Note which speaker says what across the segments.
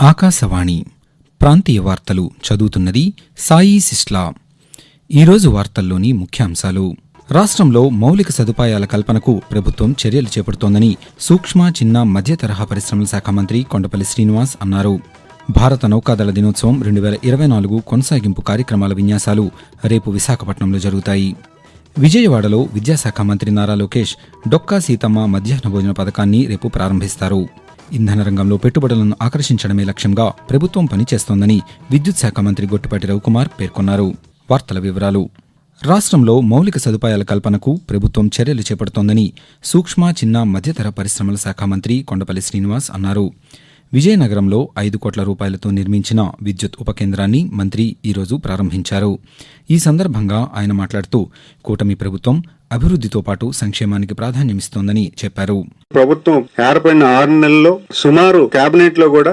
Speaker 1: ఆకాశవాణి ప్రాంతీయ వార్తలు చదువుతున్నది సాయి సిస్లా. ఈరోజు వార్తల్లోని ముఖ్యాంశాలు. రాష్ట్రంలో మౌలిక సదుపాయాల కల్పనకు ప్రభుత్వం చర్యలు చేపడుతోందని సూక్ష్మ చిన్న మధ్య తరహా పరిశ్రమల శాఖ మంత్రి కొండపల్లి శ్రీనివాస్ అన్నారు. భారత నౌకాదళ దినోత్సవం రెండు వేల ఇరవై నాలుగు కొనసాగింపు కార్యక్రమాల విన్యాసాలు రేపు విశాఖపట్నంలో జరుగుతాయి. విజయవాడలో విద్యాశాఖ మంత్రి నారా లోకేష్ డొక్కా సీతమ్మ మధ్యాహ్న భోజన పథకాన్ని రేపు ప్రారంభిస్తారు. ఇంధన రంగంలో పెట్టుబడులను ఆకర్షించడమే లక్ష్యంగా ప్రభుత్వం పనిచేస్తోందని విద్యుత్ శాఖ మంత్రి గొట్టిపాటి రవికుమార్ పేర్కొన్నారు. వార్తల వివరాలు. రాష్ట్రంలో మౌలిక సదుపాయాల కల్పనకు ప్రభుత్వం చర్యలు చేపడుతోందని సూక్ష్మ చిన్న మధ్యతర పరిశ్రమల శాఖ మంత్రి కొండపల్లి శ్రీనివాస్ అన్నారు. విజయనగరంలో ఐదు కోట్ల రూపాయలతో నిర్మించిన విద్యుత్ ఉపకేంద్రాన్ని మంత్రి ఈరోజు ప్రారంభించారు. ఈ సందర్భంగా ఆయన మాట్లాడుతూ కూటమి ప్రభుత్వం అభివృద్ధితో పాటు సంక్షేమానికి ప్రాధాన్యమిస్తోందని చెప్పారు.
Speaker 2: ప్రభుత్వం ఏర్పడిన ఆరు నెలల్లో సుమారు కేబినెట్లో కూడా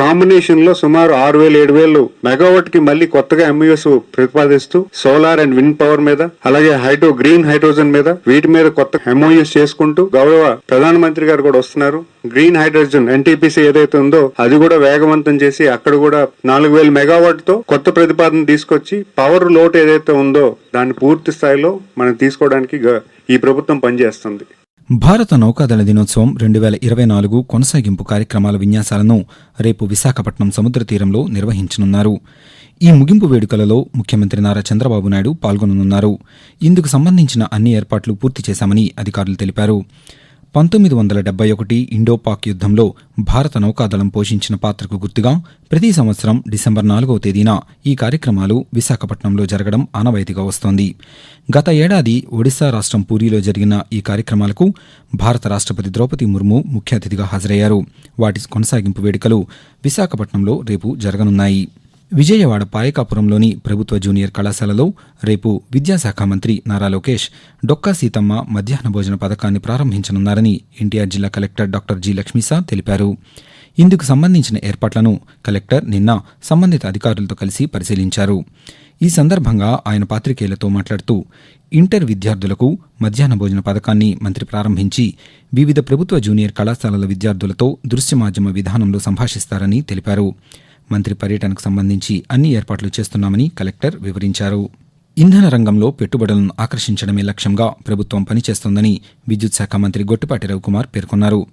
Speaker 2: కాంబినేషన్లో సుమారు ఆరు వేలు ఏడు వేలు మెగావాట్కి మళ్ళీ కొత్తగా ఎంయూఎస్ ప్రతిపాదిస్తూ సోలార్ అండ్ విండ్ పవర్ మీద అలాగే హైడ్రో గ్రీన్ హైడ్రోజన్ మీద వీటి మీద కొత్త ఎంఓఎస్ చేసుకుంటూ గౌరవ ప్రధానమంత్రి గారు కూడా వస్తున్నారు. గ్రీన్ హైడ్రోజన్ ఎన్టీపీసీ ఏదైతే ఉందో అది కూడా వేగవంతం చేసి అక్కడ కూడా నాలుగు వేల మెగావాట్తో కొత్త ప్రతిపాదన తీసుకొచ్చి పవర్ లోట్ ఏదైతే ఉందో దాన్ని పూర్తి స్థాయిలో మనం తీసుకోవడానికి ఈ ప్రభుత్వం పనిచేస్తుంది.
Speaker 1: భారత నౌకాదళ దినోత్సవం రెండు వేల ఇరవై నాలుగు కొనసాగింపు కార్యక్రమాల విన్యాసాలను రేపు విశాఖపట్నం సముద్ర తీరంలో నిర్వహించనున్నారు. ఈ ముగింపు వేడుకలలో ముఖ్యమంత్రి నారా చంద్రబాబు నాయుడు పాల్గొననున్నారు. ఇందుకు సంబంధించిన అన్ని ఏర్పాట్లు పూర్తి చేశామని అధికారులు తెలిపారు. పంతొమ్మిది వందల డెబ్బై ఒకటి ఇండోపాక్ యుద్ధంలో భారత నౌకాదళం పోషించిన పాత్రకు గుర్తుగా ప్రతి సంవత్సరం డిసెంబర్ నాలుగవ తేదీన ఈ కార్యక్రమాలు విశాఖపట్నంలో జరగడం ఆనవాయితీగా వస్తోంది. గత ఏడాది ఒడిశా రాష్ట్రం పూరీలో జరిగిన ఈ కార్యక్రమాలకు భారత రాష్ట్రపతి ద్రౌపది ముర్ము ముఖ్య అతిథిగా హాజరయ్యారు. వాటి కొనసాగింపు వేడుకలు విశాఖపట్నంలో రేపు జరగనున్నాయి. విజయవాడ పాయకాపురంలోని ప్రభుత్వ జూనియర్ కళాశాలలో రేపు విద్యాశాఖ మంత్రి నారా లోకేష్ డొక్కా సీతమ్మ మధ్యాహ్న భోజన పథకాన్ని ప్రారంభించనున్నారని ఎన్టీఆర్ జిల్లా కలెక్టర్ డాక్టర్ జి లక్ష్మీసా తెలిపారు. ఇందుకు సంబంధించిన ఏర్పాట్లను కలెక్టర్ నిన్న సంబంధిత అధికారులతో కలిసి పరిశీలించారు. ఈ సందర్భంగా ఆయన పాత్రికేయులతో మాట్లాడుతూ ఇంటర్ విద్యార్థులకు మధ్యాహ్న భోజన పథకాన్ని మంత్రి ప్రారంభించి వివిధ ప్రభుత్వ జూనియర్ కళాశాలల విద్యార్థులతో దృశ్య మాధ్యమ విధానంలో సంభాషిస్తారని తెలిపారు. మంత్రి పర్యటనకు సంబంధించి అన్ని ఏర్పాట్లు చేస్తున్నామని కలెక్టర్ వివరించారు. ఇంధన రంగంలో పెట్టుబడులను ఆకర్షించడమే లక్ష్యంగా ప్రభుత్వం పనిచేస్తోందని విద్యుత్ శాఖ మంత్రి గొట్టిపాటి రవికుమార్ పేర్కొన్నారు.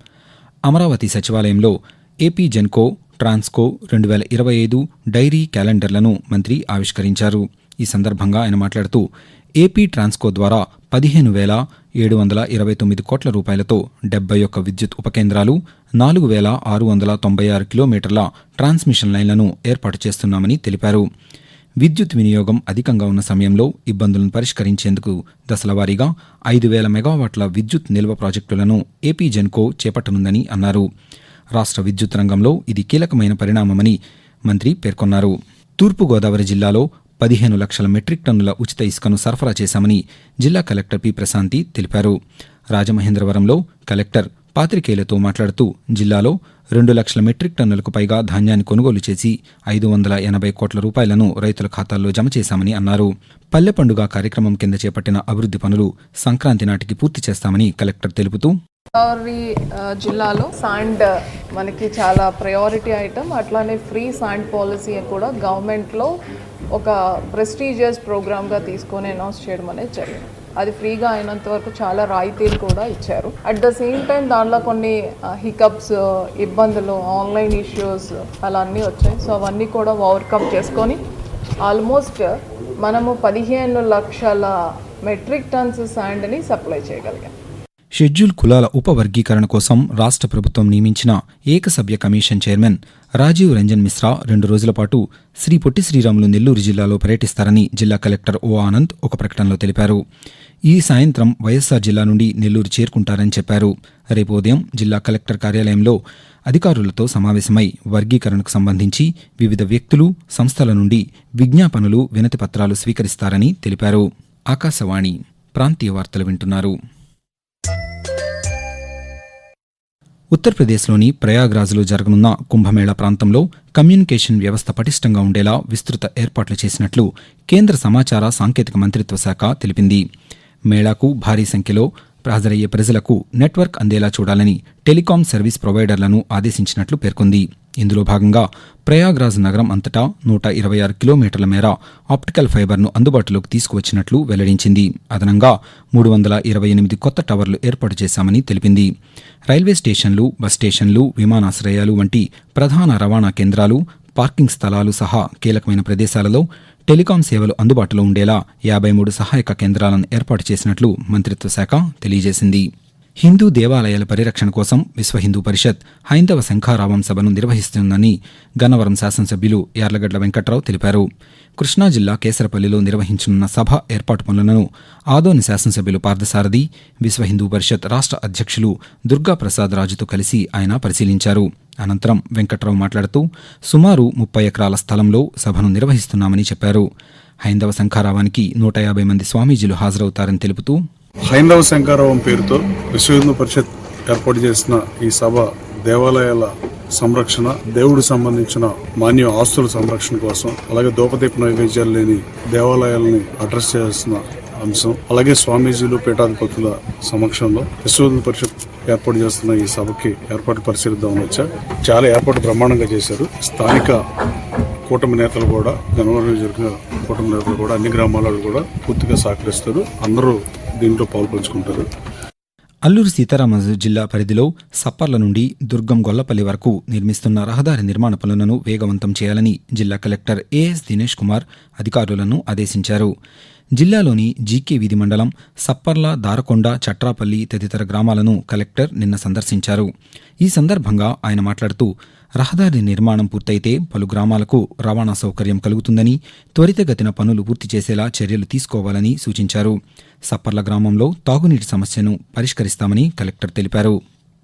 Speaker 1: అమరావతి సచివాలయంలో ఏపీ జెన్కో ట్రాన్స్కో రెండు వేల ఇరవై ఐదు డైరీ క్యాలెండర్లను మంత్రి ఆవిష్కరించారు. ఈ సందర్భంగా ఆయన మాట్లాడుతూ ఏపీ ట్రాన్స్కో ద్వారా పదిహేను వేల ఏడు వందల ఇరవై తొమ్మిది కోట్ల రూపాయలతో డెబ్బై ఒక్క విద్యుత్ ఉపకేంద్రాలు నాలుగు వేల ఆరు వందల తొంభై ఆరు కిలోమీటర్ల ట్రాన్స్మిషన్ లైన్లను ఏర్పాటు చేస్తున్నామని తెలిపారు. విద్యుత్ వినియోగం అధికంగా ఉన్న సమయంలో ఇబ్బందులను పరిష్కరించేందుకు దశలవారీగా ఐదు వేల మెగావాట్ల విద్యుత్ నిల్వ ప్రాజెక్టులను ఏపీ జెన్కో చేపట్టనుందని అన్నారు. రాష్ట్ర విద్యుత్ రంగంలో ఇది కీలకమైన పరిణామమని మంత్రి పేర్కొన్నారు. తూర్పుగోదావరి జిల్లాలో పదిహేను లక్షల మెట్రిక్ టన్నుల ఉచిత ఇసుకను సరఫరా చేశామని జిల్లా కలెక్టర్ పి. ప్రశాంతి తెలిపారు. రాజమహేంద్రవరంలో కలెక్టర్ పాత్రికేయులతో మాట్లాడుతూ జిల్లాలో రెండు లక్షల మెట్రిక్ టన్నులకు పైగా ధాన్యాన్ని కొనుగోలు చేసి ఐదు వందల ఎనభై కోట్ల రూపాయలను రైతుల ఖాతాల్లో జమ చేశామని అన్నారు. పల్లె పండుగ కార్యక్రమం కింద చేపట్టిన అభివృద్ధి పనులు సంక్రాంతి నాటికి పూర్తి చేస్తామని కలెక్టర్ తెలుపుతూ
Speaker 3: గోదావరి జిల్లాలో శాండ్ మనకి చాలా ప్రయారిటీ ఐటమ్ అట్లానే ఫ్రీ శాండ్ పాలసీ కూడా గవర్నమెంట్లో ఒక ప్రెస్టీజియస్ ప్రోగ్రామ్గా తీసుకొని అనౌన్స్ చేయడం అనేది జరిగింది. అది ఫ్రీగా అయినంత వరకు చాలా రాయితీలు కూడా ఇచ్చారు. అట్ ద సేమ్ టైం దాంట్లో కొన్ని హికప్స్ ఇబ్బందులు ఆన్లైన్ ఇష్యూస్ అలా అన్నీ వచ్చాయి. సో అవన్నీ కూడా ఓవర్కమ్ చేసుకొని ఆల్మోస్ట్ మనము పదిహేను లక్షల మెట్రిక్ టన్స్ శాండ్ని సప్లై చేయగలిగాం.
Speaker 1: షెడ్యూల్ కులాల ఉపవర్గీకరణ కోసం రాష్ట్ర ప్రభుత్వం నియమించిన ఏకసభ్య కమిషన్ చైర్మన్ రాజీవ్ రంజన్ మిశ్రా రెండు రోజుల పాటు శ్రీ పొట్టి శ్రీరాములు నెల్లూరు జిల్లాలో పర్యటిస్తారని జిల్లా కలెక్టర్ ఓ ఆనంద్ ఒక ప్రకటనలో తెలిపారు. ఈ సాయంత్రం వైఎస్సార్ జిల్లా నుండి నెల్లూరు చేరుకుంటారని చెప్పారు. రేపు ఉదయం జిల్లా కలెక్టర్ కార్యాలయంలో అధికారులతో సమావేశమై వర్గీకరణకు సంబంధించి వివిధ వ్యక్తులు సంస్థల నుండి విజ్ఞాపనలు వినతి పత్రాలు స్వీకరిస్తారని తెలిపారు. ఆకాశవాణి ప్రాంతీయ వార్తలు వింటున్నారు. ఉత్తరప్రదేశ్లోని ప్రయాగ్రాజ్లో జరగనున్న కుంభమేళా ప్రాంతంలో కమ్యూనికేషన్ వ్యవస్థ పటిష్టంగా ఉండేలా విస్తృత ఏర్పాట్లు చేసినట్లు కేంద్ర సమాచార సాంకేతిక మంత్రిత్వ శాఖ తెలిపింది. మేళాకు భారీ సంఖ్యలో హాజరయ్యే ప్రజలకు నెట్వర్క్ అందేలా చూడాలని టెలికాం సర్వీస్ ప్రొవైడర్లను ఆదేశించినట్లు పేర్కొంది. ఇందులో భాగంగా ప్రయాగ్రాజ్ నగరం అంతటా నూట ఇరవై ఆరు కిలోమీటర్ల మేర ఆప్టికల్ ఫైబర్ను అందుబాటులోకి తీసుకువచ్చినట్లు వెల్లడించింది. అదనంగా మూడు వందల ఇరవై ఎనిమిది కొత్త టవర్లు ఏర్పాటు చేశామని తెలిపింది. రైల్వే స్టేషన్లు బస్ స్టేషన్లు విమానాశ్రయాలు వంటి ప్రధాన రవాణా కేంద్రాలు పార్కింగ్ స్థలాలు సహా కీలకమైన ప్రదేశాలలో టెలికాం సేవలు అందుబాటులో ఉండేలా యాభై మూడు సహాయక కేంద్రాలను ఏర్పాటు చేసినట్లు మంత్రిత్వ శాఖ తెలియజేసింది. హిందూ దేవాలయాల పరిరక్షణ కోసం విశ్వ హిందూ పరిషత్ హైందవ శంఖారావం సభను నిర్వహిస్తుందని గన్నవరం శాసనసభ్యులు యార్లగడ్ల వెంకట్రావు తెలిపారు. కృష్ణా జిల్లా కేసరపల్లిలో నిర్వహించనున్న సభ ఏర్పాటు పనులను ఆదోని శాసనసభ్యులు పార్థసారథి విశ్వ హిందూ పరిషత్ రాష్ట్ర అధ్యక్షులు దుర్గాప్రసాద్ రాజుతో కలిసి ఆయన పరిశీలించారు. అనంతరం వెంకట్రావు మాట్లాడుతూ సుమారు ముప్పై ఎకరాల స్థలంలో సభను నిర్వహిస్తున్నామని చెప్పారు. హైందవ శంఖారావానికి నూట యాభై మంది స్వామీజీలు హాజరవుతారని తెలుపుతూ
Speaker 4: హైందవ శంకారావం పేరుతో విశ్వ హిందూ పరిషత్ ఏర్పాటు చేసిన ఈ సభ దేవాలయాల సంరక్షణ దేవుడు సంబంధించిన మాన్య ఆస్తుల సంరక్షణ కోసం అలాగే దోపదీప నైవేద్యాలు లేని దేవాలయాలని అడ్రస్ చేయాల్సిన అంశం అలాగే స్వామీజీలు పీఠాధిపతుల సమక్షంలో విశ్వ పరిషత్ ఏర్పాటు చేస్తున్న ఈ సభకి ఏర్పాటు పరిశీలిద్దామని వచ్చా. చాలా ఏర్పాటు బ్రహ్మాండంగా చేశారు. స్థానిక కూటమి నేతలు కూడా గణవరం జరిగిన కూటమి నేతలు కూడా అన్ని గ్రామాలలో కూడా పూర్తిగా సహకరిస్తారు. అందరూ దీంట్లో పాల్పంచుకుంటారు.
Speaker 1: అల్లూరు సీతారామరాజు జిల్లా పరిధిలో సప్పర్ల నుండి దుర్గం గొల్లపల్లి వరకు నిర్మిస్తున్న రహదారి నిర్మాణ పనులను వేగవంతం చేయాలని జిల్లా కలెక్టర్ ఏఎస్ దినేష్ కుమార్ అధికారులను ఆదేశించారు. జిల్లాలోని జీకే వీధి మండలం సప్పర్ల దారకొండ చట్రాపల్లి తదితర గ్రామాలను కలెక్టర్ నిన్న సందర్శించారు. ఈ సందర్భంగా ఆయన మాట్లాడుతూ రహదారి నిర్మాణం పూర్తయితే పలు గ్రామాలకు రవాణా సౌకర్యం కలుగుతుందని త్వరితగతిన పనులు పూర్తి చేసేలా చర్యలు తీసుకోవాలని సూచించారు. సప్పర్ల గ్రామంలో తాగునీటి సమస్యను పరిష్కరిస్తామని కలెక్టర్ తెలిపారు.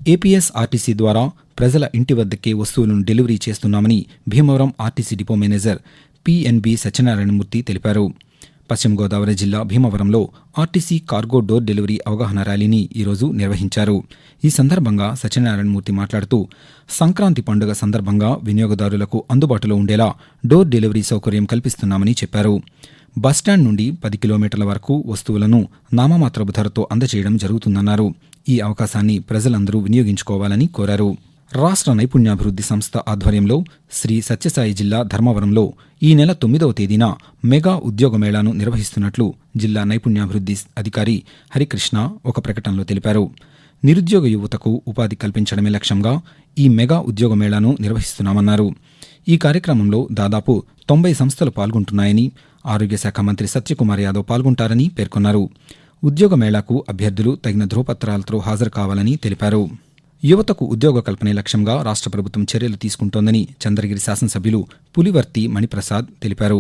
Speaker 1: ఏపీఎస్ ఆర్టీసీ ద్వారా ప్రజల ఇంటి వద్దకే వస్తువులను డెలివరీ చేస్తున్నామని Bhimavaram RTC depot manager PNB Satyanarayanamurthy తెలిపారు. పశ్చిమ గోదావరి జిల్లా భీమవరంలో ఆర్టీసీ కార్గో డోర్ డెలివరీ అవగాహన ర్యాలీని ఈరోజు నిర్వహించారు. ఈ సందర్భంగా సత్యనారాయణమూర్తి మాట్లాడుతూ సంక్రాంతి పండుగ సందర్భంగా వినియోగదారులకు అందుబాటులో ఉండేలా డోర్ డెలివరీ సౌకర్యం కల్పిస్తున్నామని చెప్పారు. బస్టాండ్ నుండి పది కిలోమీటర్ల వరకు వస్తువులను నామమాత్రపు ధరతో అందజేయడం జరుగుతుందన్నారు. ఈ అవకాశాన్ని ప్రజలందరూ వినియోగించుకోవాలని కోరారు. రాష్ట్ర నైపుణ్యాభివృద్ధి సంస్థ ఆధ్వర్యంలో శ్రీ సత్యసాయి జిల్లా ధర్మవరంలో ఈ నెల తొమ్మిదవ తేదీన మెగా ఉద్యోగ మేళాను నిర్వహిస్తున్నట్లు జిల్లా నైపుణ్యాభివృద్ధి అధికారి హరికృష్ణ ఒక ప్రకటనలో తెలిపారు. నిరుద్యోగ యువతకు ఉపాధి కల్పించడమే లక్ష్యంగా ఈ మెగా ఉద్యోగ మేళాను నిర్వహిస్తున్నామన్నారు. ఈ కార్యక్రమంలో దాదాపు తొంభై సంస్థలు పాల్గొంటున్నాయని ఆరోగ్య శాఖ మంత్రి సత్యకుమార్ యాదవ్ పాల్గొంటారని పేర్కొన్నారు. ఉద్యోగ మేళాకు అభ్యర్థులు తగిన ధృవపత్రాలతో హాజరు కావాలని తెలిపారు. యువతకు ఉద్యోగ కల్పనే లక్ష్యంగా రాష్ట్ర ప్రభుత్వం చర్యలు తీసుకుంటోందని చంద్రగిరి శాసనసభ్యులు పులివర్తి మణిప్రసాద్ తెలిపారు.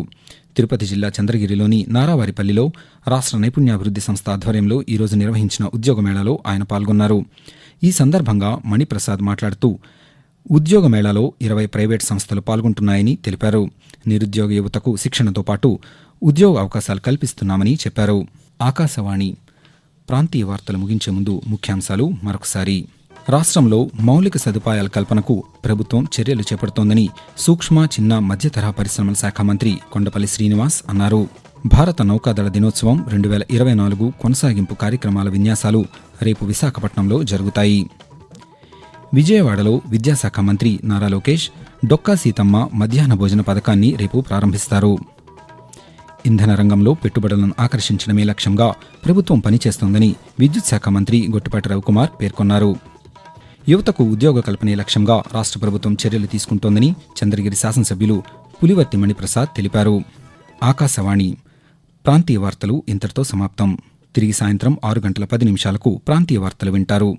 Speaker 1: తిరుపతి జిల్లా చంద్రగిరిలోని నారావారిపల్లిలో రాష్ట్ర నైపుణ్యాభివృద్ధి సంస్థ ఆధ్వర్యంలో ఈరోజు నిర్వహించిన ఉద్యోగ మేళాలో ఆయన పాల్గొన్నారు. ఈ సందర్భంగా మణిప్రసాద్ మాట్లాడుతూ ఉద్యోగ మేళాలో ఇరవై ప్రైవేట్ సంస్థలు పాల్గొంటున్నాయని తెలిపారు. నిరుద్యోగ యువతకు శిక్షణతో పాటు ఉద్యోగ అవకాశాలు కల్పిస్తున్నామని చెప్పారు. ఆకాశవాణి ప్రాంతీయ వార్తలు ముగించే ముందు ముఖ్యాంశాలు మరొకసారి. రాష్ట్రంలో మౌలిక సదుపాయాల కల్పనకు ప్రభుత్వం చర్యలు చేపడుతోందని సూక్ష్మ చిన్న మధ్యతరహా పరిశ్రమల శాఖ మంత్రి కొండపల్లి శ్రీనివాస్ అన్నారు. భారత నౌకాదళ దినోత్సవం రెండు వేల ఇరవై నాలుగు కొనసాగింపు కార్యక్రమాల విన్యాసాలు రేపు విశాఖపట్నంలో జరుగుతాయి. విజయవాడలో విద్యాశాఖ మంత్రి నారా లోకేష్ డొక్కా సీతమ్మ మధ్యాహ్న భోజన పథకాన్ని రేపు ప్రారంభిస్తారు. ఇంధన రంగంలో పెట్టుబడులను ఆకర్షించడమే లక్ష్యంగా ప్రభుత్వం పనిచేస్తోందని విద్యుత్ శాఖ మంత్రి గొట్టిపాటి రవికుమార్ పేర్కొన్నారు. యువతకు ఉద్యోగ కల్పనే లక్ష్యంగా రాష్ట్ర ప్రభుత్వం చర్యలు తీసుకుంటోందని చంద్రగిరి శాసనసభ్యులు పులివర్తి మణిప్రసాద్ తెలిపారు. ఆకాశవాణి ప్రాంతీయ వార్తలు ఇంతటితో సమాప్తం. తిరిగి సాయంత్రం ఆరు గంటల పది నిమిషాలకు ప్రాంతీయ వార్తలు వింటారు.